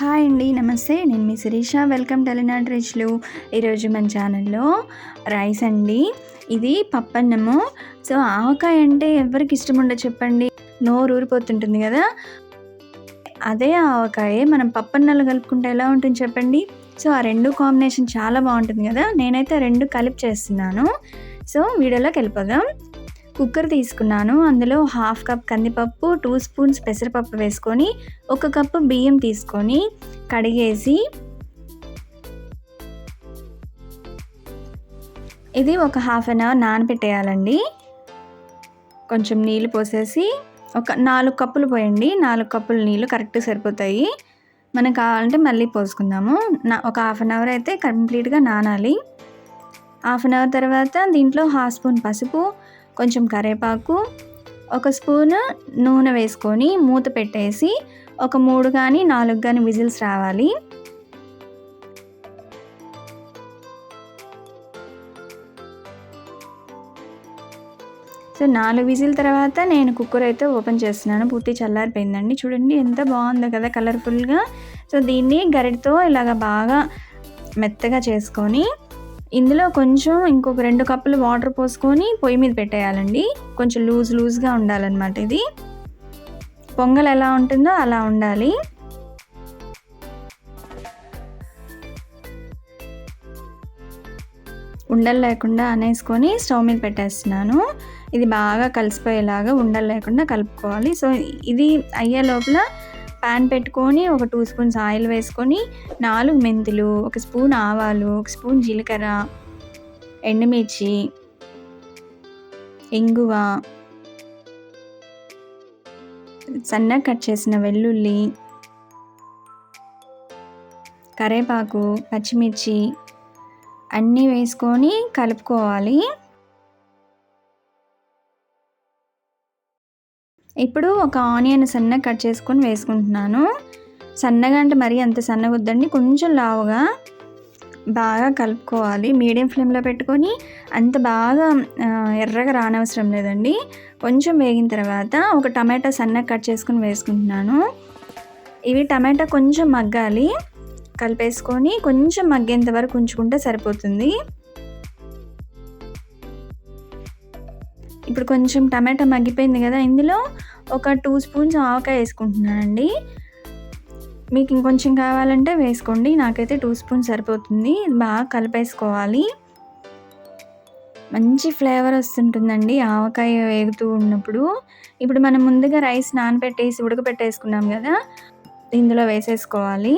Hi అండి నమస్తే. నేను మీ శిరీష. వెల్కమ్ టెలినాట్ రిచ్లు ఈరోజు మన ఛానల్లో రైస్ అండి. ఇది పప్పన్నము. సో ఆవకాయ అంటే ఎవరికి ఇష్టం ఉండదు చెప్పండి. నోరు ఊరిపోతుంటుంది కదా. అదే ఆవకాయ మనం పప్పన్నలు కలుపుకుంటే ఎలా ఉంటుంది చెప్పండి. సో ఆ రెండు కాంబినేషన్ చాలా బాగుంటుంది కదా. నేనైతే రెండు కలిపి చేస్తున్నాను. సో వీడియోలోకి వెళ్ళిపోదాం. కుక్కర్ తీసుకున్నాను. అందులో హాఫ్ కప్ కందిపప్పు టూ స్పూన్స్ పెసరపప్పు వేసుకొని ఒక కప్పు బియ్యం తీసుకొని కడిగేసి ఇది ఒక హాఫ్ అన్ అవర్ నానబెట్టేయాలండి కొంచెం నీళ్ళు పోసేసి ఒక నాలుగు కప్పులు పోయండి. నాలుగు కప్పులు నీళ్ళు కరెక్ట్ సరిపోతాయి. మనకు కావాలంటే మళ్ళీ పోసుకుందాము. నా ఒక హాఫ్ అన్ అవర్ అయితే కంప్లీట్గా నానాలి. హాఫ్ అన్ అవర్ తర్వాత దీంట్లో హాఫ్ స్పూన్ పసుపు కొంచెం కరివేపాకు ఒక స్పూన్ నూనె వేసుకొని మూత పెట్టేసి ఒక మూడు కానీ నాలుగు కానీ విజిల్స్ రావాలి. సో నాలుగు విజిల్ తర్వాత నేను కుక్కర్ అయితే ఓపెన్ చేస్తున్నాను. పూర్తి చల్లారిపోయిందండి. చూడండి ఎంత బాగుందో కదా కలర్ఫుల్గా. సో దీన్ని గరిటతో ఇలాగ బాగా మెత్తగా చేసుకొని ఇందులో కొంచెం ఇంకొక రెండు కప్పులు వాటర్ పోసుకొని పొయ్యి మీద పెట్టేయాలండి. కొంచెం లూజ్ లూజ్గా ఉండాలన్నమాట ఇది. పొంగల్ ఎలా ఉంటుందో అలా ఉండాలి. ఉండలు లేకుండా అనేసుకొని స్టవ్ మీద పెట్టేస్తున్నాను. ఇది బాగా కలిసిపోయేలాగా ఉండలు లేకుండా కలుపుకోవాలి. సో ఇది అయ్యే లోపల ప్యాన్ పెట్టుకొని ఒక టూ స్పూన్స్ ఆయిల్ వేసుకొని నాలుగు మెంతులు ఒక స్పూన్ ఆవాలు ఒక స్పూన్ జీలకర్ర ఎండుమిర్చి ఇంగువ సన్నగా కట్ చేసిన వెల్లుల్లి కరేపాకు పచ్చిమిర్చి అన్నీ వేసుకొని కలుపుకోవాలి. ఇప్పుడు ఒక ఆనియన్ సన్నగా కట్ చేసుకొని వేసుకుంటున్నాను. సన్నగా అంటే మరీ అంత సన్నగా వద్దండి కొంచెం లావుగా బాగా కలుపుకోవాలి. మీడియం ఫ్లేమ్లో పెట్టుకొని అంత బాగా ఎర్రగా రానవసరం లేదండి. కొంచెం వేగిన తర్వాత ఒక టమాటా సన్నగా కట్ చేసుకొని వేసుకుంటున్నాను. ఇవి టమాటా కొంచెం మగ్గాలి. కలిపేసుకొని కొంచెం మగ్గేంత వరకు ఉంచుకుంటే సరిపోతుంది. ఇప్పుడు కొంచెం టమాటా మగ్గిపోయింది కదా ఇందులో ఒక టూ స్పూన్స్ ఆవకాయ వేసుకుంటున్నానండి. మీకు ఇంకొంచెం కావాలంటే వేసుకోండి నాకైతే టూ స్పూన్స్ సరిపోతుంది బాగా కలిపేసుకోవాలి. మంచి ఫ్లేవర్ వస్తుంటుందండి ఆవకాయ వేగుతూ ఉన్నప్పుడు. ఇప్పుడు మనం ముందుగా రైస్ నానబెట్టేసి ఉడకపెట్టేసుకున్నాం కదా ఇందులో వేసేసుకోవాలి.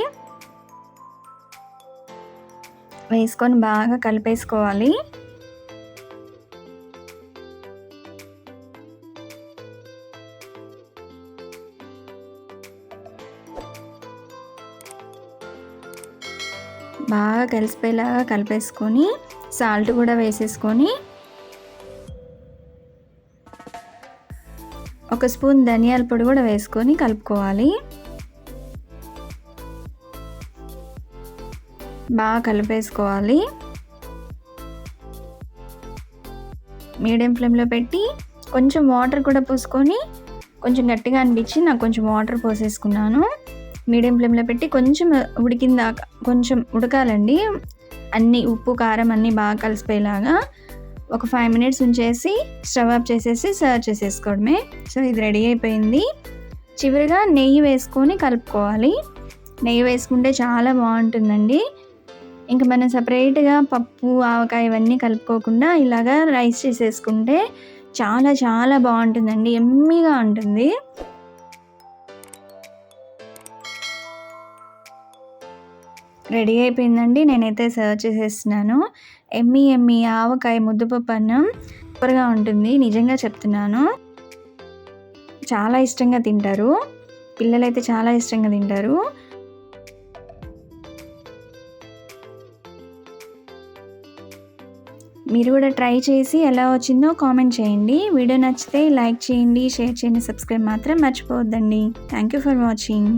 వేసుకొని బాగా కలిపేసుకోవాలి. బాగా కలిసిపోయేలాగా కలిపేసుకొని సాల్ట్ కూడా వేసేసుకొని ఒక స్పూన్ ధనియాల పొడి కూడా వేసుకొని కలుపుకోవాలి. బాగా కలిపేసుకోవాలి. మీడియం ఫ్లేమ్లో పెట్టి కొంచెం వాటర్ కూడా పోసుకొని కొంచెం గట్టిగా అనిపించి నాకు కొంచెం వాటర్ పోసేసుకున్నాను. మీడియం ఫ్లేమ్లో పెట్టి కొంచెం ఉడికిందాక కొంచెం ఉడకాలండి. అన్నీ ఉప్పు కారం అన్నీ బాగా కలిసిపోయేలాగా ఒక ఫైవ్ మినిట్స్ ఉంచేసి స్టవ్ ఆఫ్ చేసేసి సర్వ్ చేసేసుకోవడమే. సో ఇది రెడీ అయిపోయింది. చివరిగా నెయ్యి వేసుకొని కలుపుకోవాలి. నెయ్యి వేసుకుంటే చాలా బాగుంటుందండి. ఇంకా మనం సపరేట్గా పప్పు ఆవకాయ ఇవన్నీ కలుపుకోకుండా ఇలాగా రైస్ చేసేసుకుంటే చాలా చాలా బాగుంటుందండి. ఎమ్మీగా ఉంటుంది. రెడీ అయిపోయిందండి. నేనైతే సర్వ్ చేసేస్తున్నాను. ఎమ్మి ఎమ్మి ఆవకాయ ముద్దపప్పు అన్నం సూపర్గా ఉంటుంది. నిజంగా చెప్తున్నాను. చాలా ఇష్టంగా తింటారు. పిల్లలైతే చాలా ఇష్టంగా తింటారు. మీరు కూడా ట్రై చేసి ఎలా వచ్చిందో కామెంట్ చేయండి. వీడియో నచ్చితే లైక్ చేయండి షేర్ చేయండి సబ్స్క్రైబ్ మాత్రం మర్చిపోవద్దండి. Thank you for watching.